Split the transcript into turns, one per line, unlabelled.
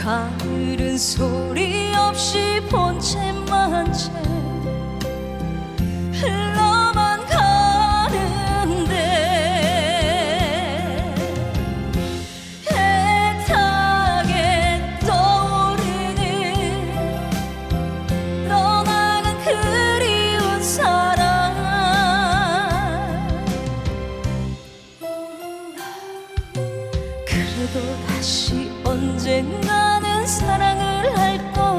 가을은 소리 없이 본체만 채 흘러만 가는데 애타게 떠오르는 떠나간 그리운 사랑. 그래도 다시 언젠가는 사랑을 할 거야